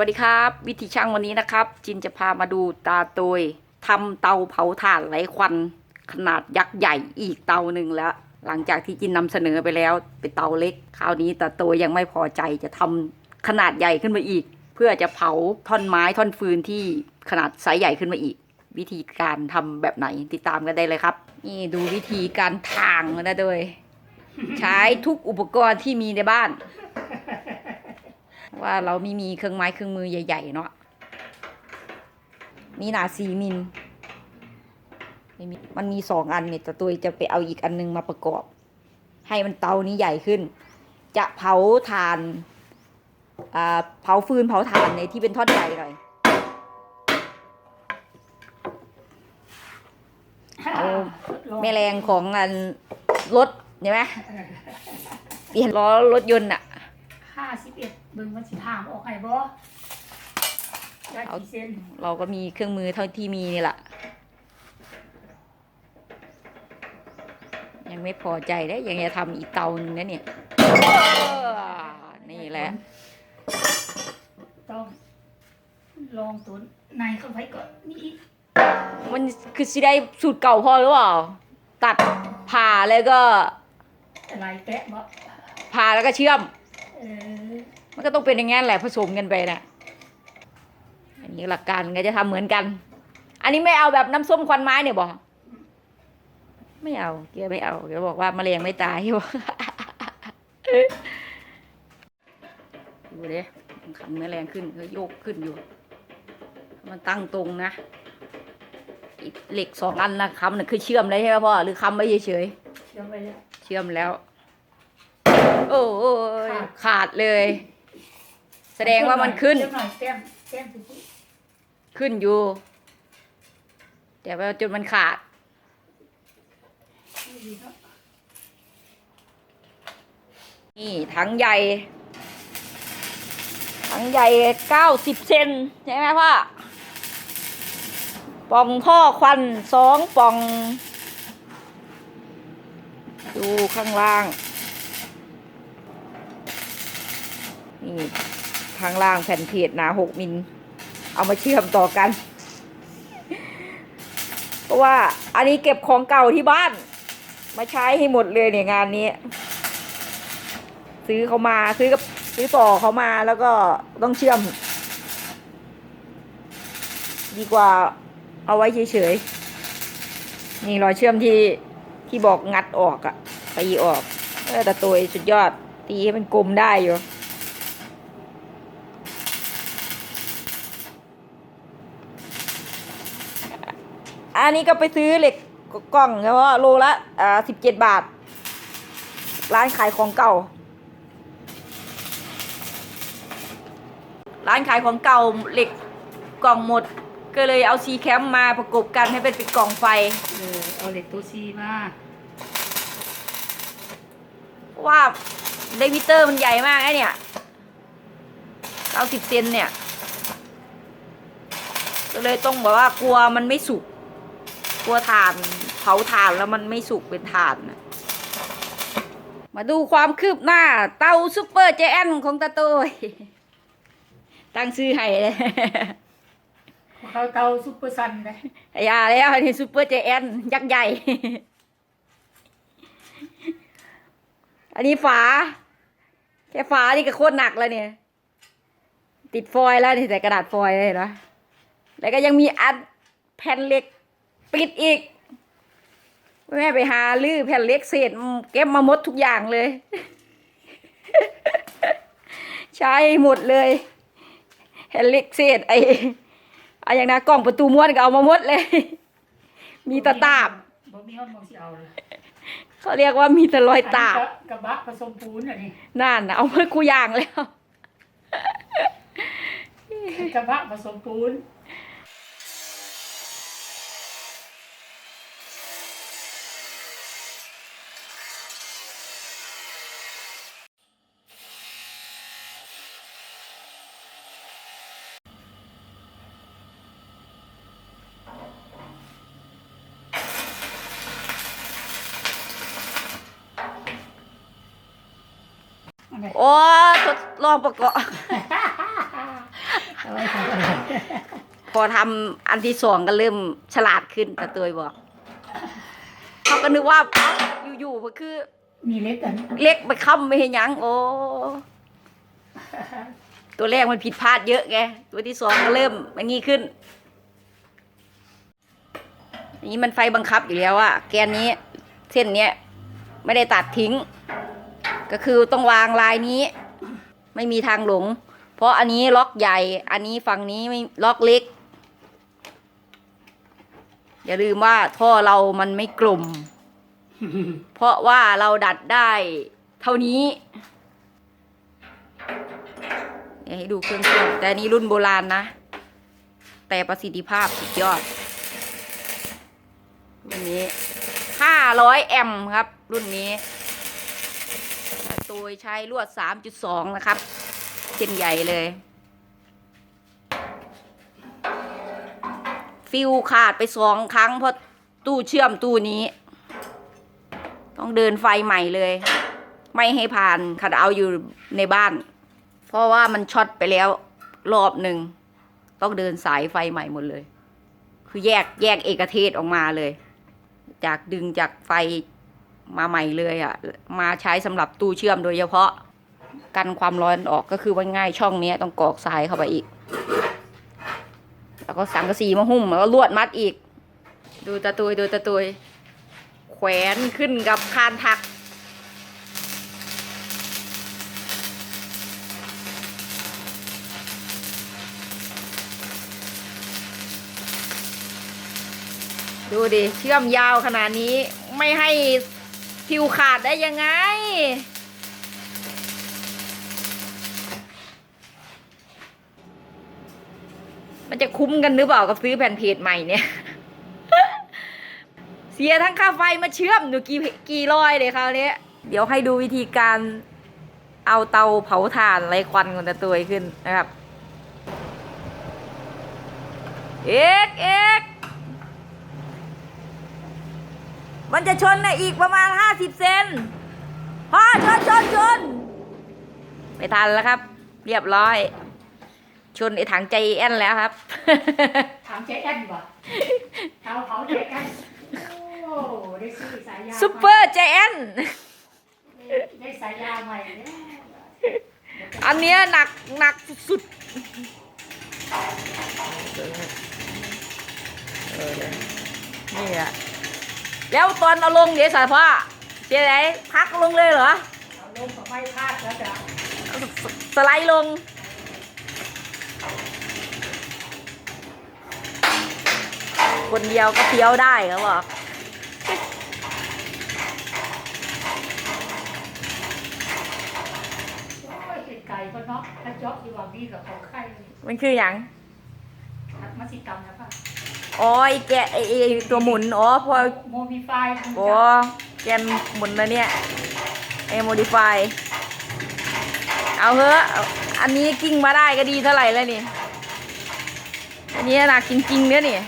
วัสดีครับ วิธีช่างวันนี้นะครับ จินจะพามาดูตาโตยทำเตาเผาถ่านไร้ควัน ขนาดยักษ์ใหญ่อีกเตาหนึ่งแล้ว หลังจากที่จินนำเสนอไปแล้วเป็นเตาเล็ก คราวนี้ตาโตยยังไม่พอใจจะทำขนาดใหญ่ขึ้นมาอีก เพื่อจะเผาท่อนไม้ท่อนฟืนที่ขนาดไซส์ใหญ่ขึ้นมาอีก วิธีการทำแบบไหนติดตามกันได้เลยครับ นี่ดูวิธีการทางนะโดย ใช้ทุกอุปกรณ์ที่มีในบ้าน ว่าเราไม่มีเครื่องไม้เครื่องมือใหญ่ ๆ เนาะนี่หนาสีมิลไม่มีมันมีสองอันเนี่ยแต่ตัวจะไปเอาอีกอันนึงมาประกอบ ให้มันเตานี้ใหญ่ขึ้น จะเผาถ่านอ่าเผาฟืนเผาถ่านในที่เป็นท่อนใหญ่หน่อยเอาแม่แรงของอันรถใช่ไหมเปลี่ยนล้อรถยนต์อะห้าสิบเอ็ด เบิ่งมันสิถามออกไห้บ่ได้กี่เซนเราก็มีเครื่องมือเท่าที่มีนี่แหละยังไม่พอใจได้ยังจะทำอีกเตาหนึงนะเนี่ยเออนี่แหละ ต้องลองตัวในเข้าไปก่อนนี่อีกมันคือสิได้สูตรเก่าพอหรือเปล่า ตัดผ่าแล้วก็อะไรแกะบ่ผ่าแล้วก็เชื่อม เออ มันก็ต้องเป็นอย่างงั้นแหละผสมกันไปนะอันนี้หลักการก็จะทำเหมือนกัน อันนี้ไม่เอาแบบน้ำส้มควันไม้เนี่ยบอกไม่เอาเกียไม่เอาเกียบอกว่าแมลงไม่ตายบอกดูดิมันขันแมลงขึ้นก็โยกขึ้นอยู่ มันตั้งตรงนะอีกเหล็กสองอันนะคำน่ะคือเชื่อมเลยใช่ไหมพ่อหรือคำไว้เฉยเชื่อมไปแล้วๆเชื่อมแล้ว โอ้ยขาดเลย แสดงว่ามันขึ้นเชื่อมหน่อยแต้มแต้มสิขึ้นอยู่ แต่ว่าจนมันขาดดีเนาะนี่ถังใหญ่ ถังใหญ่เก้าสิบเซนใช่ไหมพ่อปล่องท่อควันสองปล่อง ดูข้างล่าง นี่ ข้างล่างแผ่นเพจหนาหกมิล เอามาเชื่อมต่อกัน เพราะว่าอันนี้เก็บของเก่าที่บ้าน มาใช้ให้หมดเลยเนี่ยงานนี้ ซื้อเขามาซื้อกับซื้อต่อเขามาแล้วก็ต้องเชื่อม ดีกว่าเอาไว้เฉยๆ นี่รอยเชื่อมที่ที่บอกงัดออกอะตีออก เออแต่ตัวสุดยอดตีให้มันกลมได้อยู่ อันนี้ก็ไปซื้อเหล็กกล่องแล้วว่าโลละอ่าสิบเจ็ดบาท ร้านขายของเก่า ร้านขายของเก่าเหล็กกล่องหมด ก็เลยเอาซีแคมมาประกบกันให้เป็นเป็นกล่องไฟ เออเอาเหล็กตัวซีมาเพราะว่าไดมิเตอร์มันใหญ่มากไอ้เนี่ยเก้าสิบเซนเนี่ย ก็เลยต้องบอกว่ากลัวมันไม่สุก กลัวถ่านเผาถ่านแล้วมันไม่สุกเป็นถ่านน่ะมาดูความคืบหน้า เตาซุปเปอร์เจแอนของตาโต้ยตั้งซื้อให้เลยเขาเตาซุปเปอร์ซันเลยอย่าแล้วอันนี้ซูเปอร์เจแอนยักษ์ใหญ่ อันนี้ฝา แค่ฝานี่ก็โคตรหนักแล้วเนี่ย ติดฟอยล์แล้วนี่แต่กระดาษฟอยล์เลยนะแล้วก็ยังมีอัดแผ่นเหล็ก ปิดอีก แม่ไปหาลื้อแผ่นเหล็กเศษเก็บมาหมดทุกอย่างเลย ใช้หมดเลยแผ่นเหล็กเศษไอ้อะอย่างนะกล่องประตูม้วนก็เอามาหมดเลย มีแตะตาบบ่มีห้องมองสิเอาเลยเขาเรียกว่ามีแต่รอยตาบอันนี้ก็กระบะผสมปูนอันนี้นั่นน่ะเอามากูอย่างแล้วกระบะผสมปูน โอ้ทดลองประกอบเอาไว้ทำอะไรพอทำอันที่สองก็เริ่มฉลาดขึ้นตาเตยบอกเขาก็นึกว่าเอ้าอยู่ๆมันคือ มีเล็กกัน เล็กไปค้ำไม่เห็นยังโอ้ตัวแรกมันผิดพลาดเยอะไงตัวที่สองก็เริ่มมันงี้ขึ้นอันนี้มันไฟบังคับอยู่แล้วอะแกนนี้ เส้นเนี้ย ไม่ได้ตัดทิ้ง ก็คือต้องวางลายนี้ ไม่มีทางหลง เพราะอันนี้ล็อกใหญ่ อันนี้ฝั่งนี้ไม่ล็อกเล็ก อย่าลืมว่าท่อเรามันไม่กลม เพราะว่าเราดัดได้เท่านี้เดี๋ยวให้ดูเครื่องเครื่องแต่นี้รุ่นโบราณนะ แต่ประสิทธิภาพสุดยอดรุ่นนี้ 500 แอมป์ครับ รุ่นนี้ โดยใช้ลวด 3.2 นะครับ เส้นใหญ่เลย ฟิวขาดไปสองครั้งเพราะตู้เชื่อมตู้นี้ ต้องเดินไฟใหม่เลย ไม่ให้ผ่านขัดเอาอยู่ในบ้าน เพราะว่ามันช็อตไปแล้วรอบหนึ่ง ต้องเดินสายไฟใหม่หมดเลย คือแยกแยกเอกเทศออกมาเลย จากดึงจากไฟ มาใหม่เลยอะ่ะ มาใช้สำหรับตู้เชื่อมโดยเฉพาะ กันความร้อนออกก็คือว่าง่ายช่องเนี้ยต้องกรอกสายเข้าไปอีก แล้วก็สังกะสีมาหุ้มแล้วก็ลวดมัดอีก ดูตะตุยดูตะตุยแขวนขึ้นกับคานถักดูดิ เชื่อมยาวขนาดนี้ไม่ให้ ทิวขาดได้ยังไง มันจะคุ้มกันหรือเปล่ากับซื้อแผ่นเพจใหม่เนี่ย เสียทั้งค่าไฟมาเชื่อมอยู่กี่กี่ร้อยเลยคราวนี้เดี๋ยวให้ดูวิธีการเอาเตาเผาถ่านไรควันของตะตวขึ้นนะครับ เอกเอก มันจะชนนะอีกประมาณห้าสิบเซนพ่อชนชนชนไม่ทันแล้วครับ เรียบร้อย ชนไอ้ถังใจแอนแล้วครับ ถามเจ๊แอนบ่เท้าเขาเจ๊แอนโอ้ได้ซื้อสายยางซุปเปอร์ใจแอนได้สายยางใหม่เนี่ยอันเนี้ยหนักหนักสุดๆนี่อะ แล้วตอนเอาลงเดี๋ยวสายพ่อเจ๊ไหนพักลงเลยเหรอเอาลงก็ไม่พลาดแล้วจ้ะสสไลด์ลง คนเดียวก็เที่ยวได้เขาบอกโอ้ยเห็ดไก่ก็เนาะถ้าเจาะดีกว่าบีกับของไข่มันคืออย่างทัก มาสิกรรมนะป่ะอ๋อไอแกะไอไอ้ตัวหมุนอ๋อพอโมบิไฟคุณโอ้จ๊ะแกนหมุนแล้วเนี่ยไอโมดิฟายเอาเถอะเอาอันนี้กิ้งมาได้ก็ดีเท่าไหร่แล้วนี่อันนี้หนักจริงๆเนี่ยนี่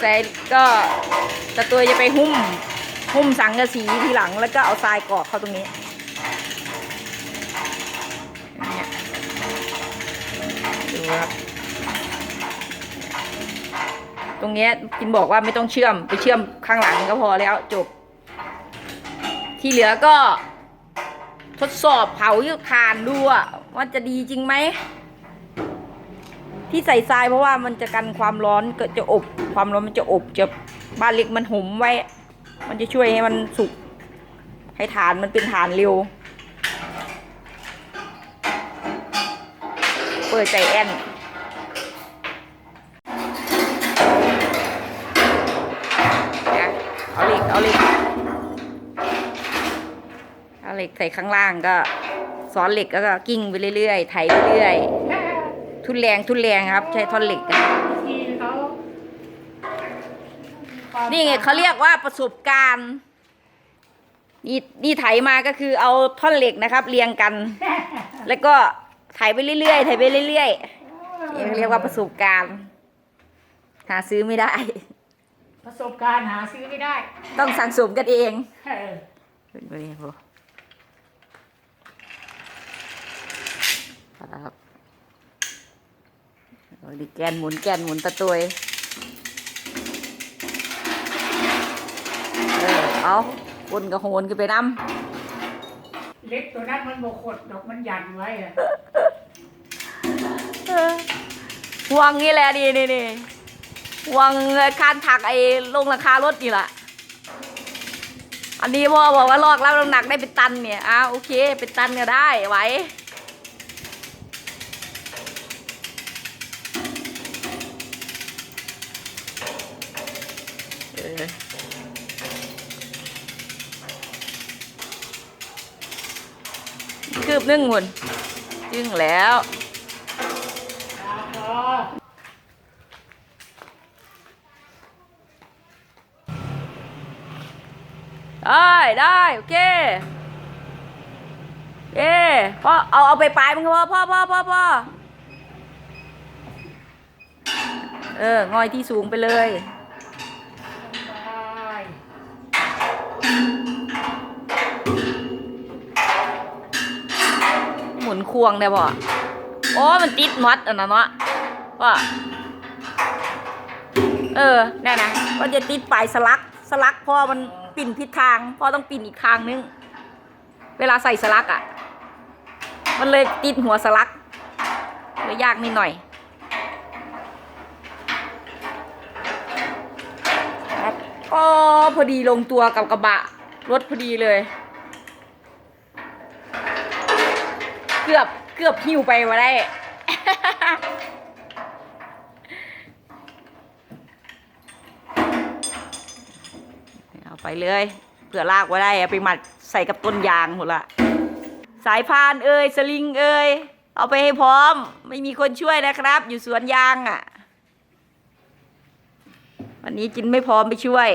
ใส่ก็ตะตัวจะไปหุ้มหุ้มสังกะสีทีหลังแล้วก็เอาทรายกรอกเข้าตรงนี้เนี่ยูครับ ตรงนี้ยกินบอกว่าไม่ต้องเชื่อมไปเชื่อมข้างหลังก็พอแล้วจบ ที่เหลือก็ทดสอบเผายุทานดูว่าจะดีจริงไหม ที่ใส่ทรายเพราะว่ามันจะกันความร้อนกิดจะอบ ความร้อนมันจะอบจะบ้านเล็กมันหุมไว้ มันจะช่วยให้มันสุกให้ฐานมันเป็นฐานเร็ว เปิดใจแอนเนี่ยเอาเหล็กเอาเหล็กเอาเหล็กใส่ข้างล่างก็ซ้อนเหล็กแล้วก็กิ้งไปเรื่อยๆไถไปเรื่อยๆทุนแรงทุนแรงครับ ใช้ท่อนเหล็กนะนี่ไงเขาเรียกว่าประสบการณ์นี่นี่ไถมาก็คือเอาท่อนเหล็กนะครับ เรียงกัน แล้วก็ ถ่ายไปเรื่อยๆถ่ายไปเรื่อยๆยังเรียกว่าประสบการณ์ หาซื้อไม่ได้ ประสบการณ์หาซื้อไม่ได้ ต้องสั่งสมกันเองเป็นไปได้ดิแกนหมุนแกนหมุนตะตวยเออเอาคนกระโหนกนไปน้ำ เล็กตัวนั้นมันโมขดดอกมันยันไว้อะำเออห่วงนี่แหละนี่นี่นี่ห่วงคานถักไอ้ลงราคารถนี่แหละอันนี้พ่อบอกว่าลอกรับน้ำหนักได้เป็นตันเนี่ยอ้าวโอเค เป็นตันก็ได้ไหวเออ บหนึ่งหุ่นจึงแล้วได้ได้โอเคเอ้พ่อเอาเอาไปปลายมันก็พอพ่อพ่อพ่อพ่อเอองอยที่สูงไปเลย ควงได้บ่โอ้มันติดน็อตอันนั้นเนาะว่าเออแน่นะว่าจะติดปลายสลัก สลักพ่อมันปิ่นผิดทาง พ่อต้องปิ่นอีกทางนึง เวลาใส่สลักอะ มันเลยติดหัวสลักเลยยากนิดหน่อยก็พอดีลงตัวกับกระบะ รถพอดีเลย เกือบเกือบหิวไปมาได้ เอาไปเลยเผื่อลากไว้ได้เอาไปมัดใส่กับต้นยางหมดละสายพานเอ้ยสลิงเอ้ยเอาไปให้พร้อม ไม่มีคนช่วยนะครับ อยู่สวนยางอะ่ะ วันนี้จินไม่พร้อมไปช่วย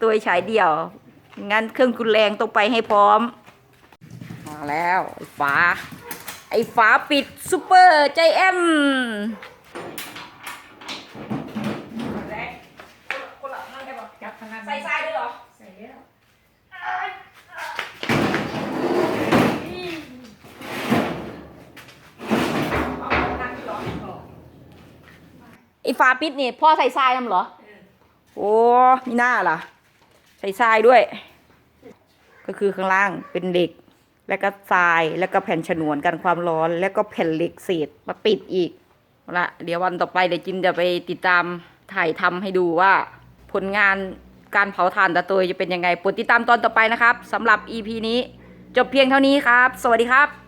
ตัวฉายเดี่ยว งั้นเครื่องกุนแรงต้องไปให้พร้อมมาแล้วไอ้า ไอ้ฝาปิดซูเปอร์ใจแอนแรกคนละนั่นได้ปะจับขนาดใส่ทรายด้วยเหรอ ใส่แล้วไอ้ฝาปิดนี่พ่อใส่ทรายทำเหรอ โอ้มีหน้าล่ะ ใส่ทรายด้วย ก็คือข้างล่างเป็นเหล็ก แล้วก็ทรายแล้วก็แผ่นฉนวนกันความร้อน แล้วก็แผ่นเหล็กเศษมาปิดอีกละเดี๋ยววันต่อไปเดี๋ยวจินจะไปติดตามถ่ายทำให้ดูว่า ผลงานการเผาถ่านตะโตยจะเป็นยังไงโปรดติดตามตอนต่อไปนะครับสำหรับ EP นี้ จบเพียงเท่านี้ครับ สวัสดีครับ